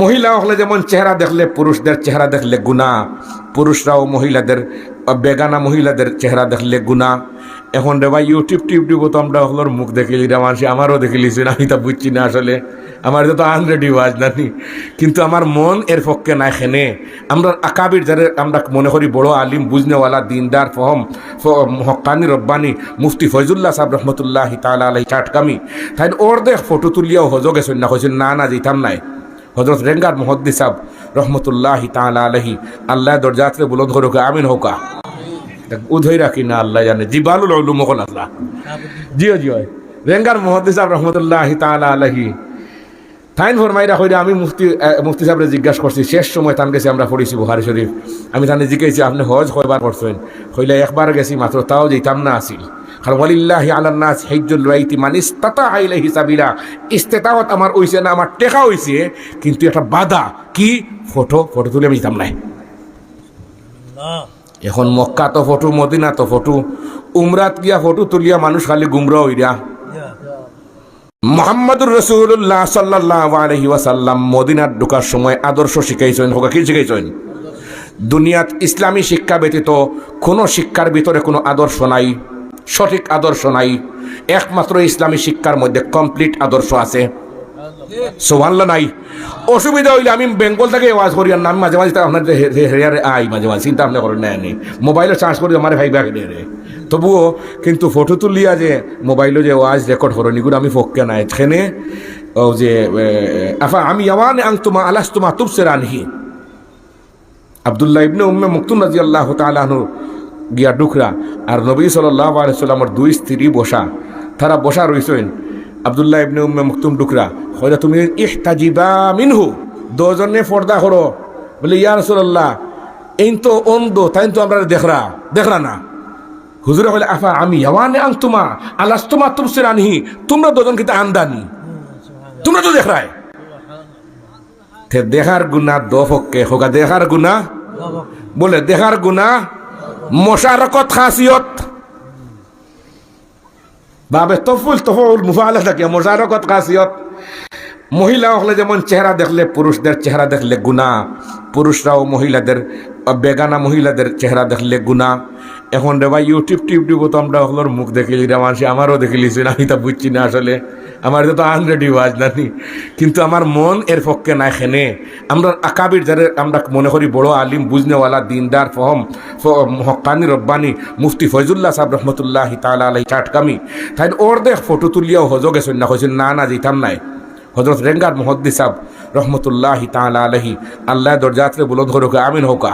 মহিলা হলে যেমন চেহারা দেখলে পুরুষদের চেহারা দেখলে গুণা, পুরুষরাও মহিলাদের, বেগানা মহিলাদের চেহারা দেখলে গুণা। এখন রে ভাই, ইউটিউব টিউটিউব তো আমরা হলোর মুখ দেখিলি রে মানুষ আমারও দেখিলিছি না আমি তা বুঝছি না আসলে। আমার তো আনরেডি ওয়াজ নানি। কিন্তু আমার মন এর পক্ষে না খেনে। আমরা আকাবির যারা আমরা মনে করি বড় আলিম, বুঝনেওয়ালা, দিনদার, ফহম হকানি, রব্বানি, মুফতি ফয়জুল্লাহ সাহেব রহমতুল্লাহ তালা আলাই চাটকামি। তাই ওর দেখ ফটো তুলিয়াও হজ গেছেন না কইছেন, না না, যেতাম নাই। হজরত রেঙ্গার মহদ্দি সাহ রহমতুল্লাহ তালা আলহি আল্লাহ দরজাতরে বুলন্দ করুক আমিন হোকা উধই রাখি না, আল্লাহ জানে। জিবালুল উলুম হল আল্লাহ। জিও জিও। রেঙ্গার মহদ্দি সাহ রহমতুল্লাহ তালা আলহি তাইন ফরমাইরা কইরা আমি মুফতি মুফতি সাহেবরে জিজ্ঞাসা করছি, শেষ সময় তান গেছি, আমরা পড়েছি বুহারি শরীফ। আমি তানে জিজ্ঞাসি আপনি হজ কয়বার করছেন কইলে, একবার গেছি, মাত্র তাও যেতাম না আসিল। কারণ ওয়ালিল্লাহি আলান নাস হিজ্জুল বাইতি মান ইস্তাতা ইলাইহি সাবিলা। ইস্তেতাওয়াত আমার হইছে না আমার টেকা হইছে কিন্তু একটা বাধা। কি? ফটো ফটো তুলে আমি যেতাম নাই। এখন মক্কা তো ফটো মদিনা তো ফটো উমরাত গিয়া ফটো তুলিয়া মানুষ খালি গুমরা হইরা। মোহাম্মদুর রসুল্লাহ সাল্লাহ আলহি ওয়াসাল্লাম মদিনার ঢোকার সময় আদর্শ শিখাইছেন হোকা কি শিখাইছেন? দুনিয়াত ইসলামী শিক্ষা ব্যতীত কোনো শিক্ষার ভিতরে কোনো আদর্শ নাই। সঠিক আদর্শ নাই। একমাত্র ইসলামী শিক্ষার মধ্যে কমপ্লিট আদর্শ আছে। সোভাল্লা নাই। অসুবিধা হইলে আমি বেঙ্গল থেকে আওয়াজ করি আর আমি মাঝে মাঝে আপনার হেরিয়ারে আই মাঝে মাঝে, চিন্তা আপনি করেন না নেই মোবাইলে চার্জ করি আমার ভাই ব্যাগ রে। তবুও কিন্তু ফটো তুলিয়া যে মোবাইলে যে ওয়াজ রেকর্ড করেন এগুলো আমি ফক্কে নাই। এখানে, ও যে আফা আমি আওয়ান আং তোমা আলাস তোমা তুবসে রানহি আবদুল্লাহ ইবনে উম্মে মুক্তুম রাজি আল্লাহ তালাহনু গিয়া ডুকরা আর নবী সাল্লাহ আলাইসাল্লামর দুই স্ত্রী বসা। তারা বসা রইছেন। আবদুল্লাহ ইবনে উম্মে মুক্তুম ডুকরা হয়তো তুমি ইহতাজিবা মিনহু। দুজনে পর্দা করো। বলে, ইয়া রসুল্লাহ এই তো অন্ধ তাই তো আমরা দেখরা দেখরা না। হুজুরে বলে আফা, আমি ইয়াওয়ানে আং তোমা আলাস তোমা তুমসে রানহি তোমরা দুজন কিন্তু আন্দানি? তোমরা তো দেখরায়? দেখার গুণা দফককে হোকা দেখার গুণা বলে, দেখার গুণা মশারকত খাসিয়ত বাবে তফুল তফুল মুফালা থাকে মশারকত খাসিয়ত মহিলা হলে যেমন চেহারা দেখলে পুরুষদের চেহারা দেখলে গুণা, পুরুষরাও মহিলাদের, বেগানা মহিলাদের চেহারা দেখলে গুণা। এখন রে ভাই ইউটিউব টিউটিউব তো আমরা হলোর মুখ দেখিলি রে মানুষ আমারও দেখিলিছি না আমি তা বুঝছি না আসলে। আমার তো আনরেডি ওয়াজ নানি। কিন্তু আমার মন এর পক্ষে না খেনে। আমরা আকাবির যারা আমরা মনে করি বড় আলিম, বুঝনেওয়ালা, দিনদার, ফহম হকানি, রব্বানি, মুফতি ফয়জুল্লাহ সাহেব রহমতুল্লাহ তালা আলাই চাটকামি। তাই ওর দেখ ফটো তুলিয়াও হজ গেছেন না কইছেন, না না, যেতাম নাই। হজরত রেঙ্গার মহদ্দি সাহেব রহমতুল্লাহ তালা আলহি আল্লাহ দরজাতরে বুলন্দ করুক আমিন হোকা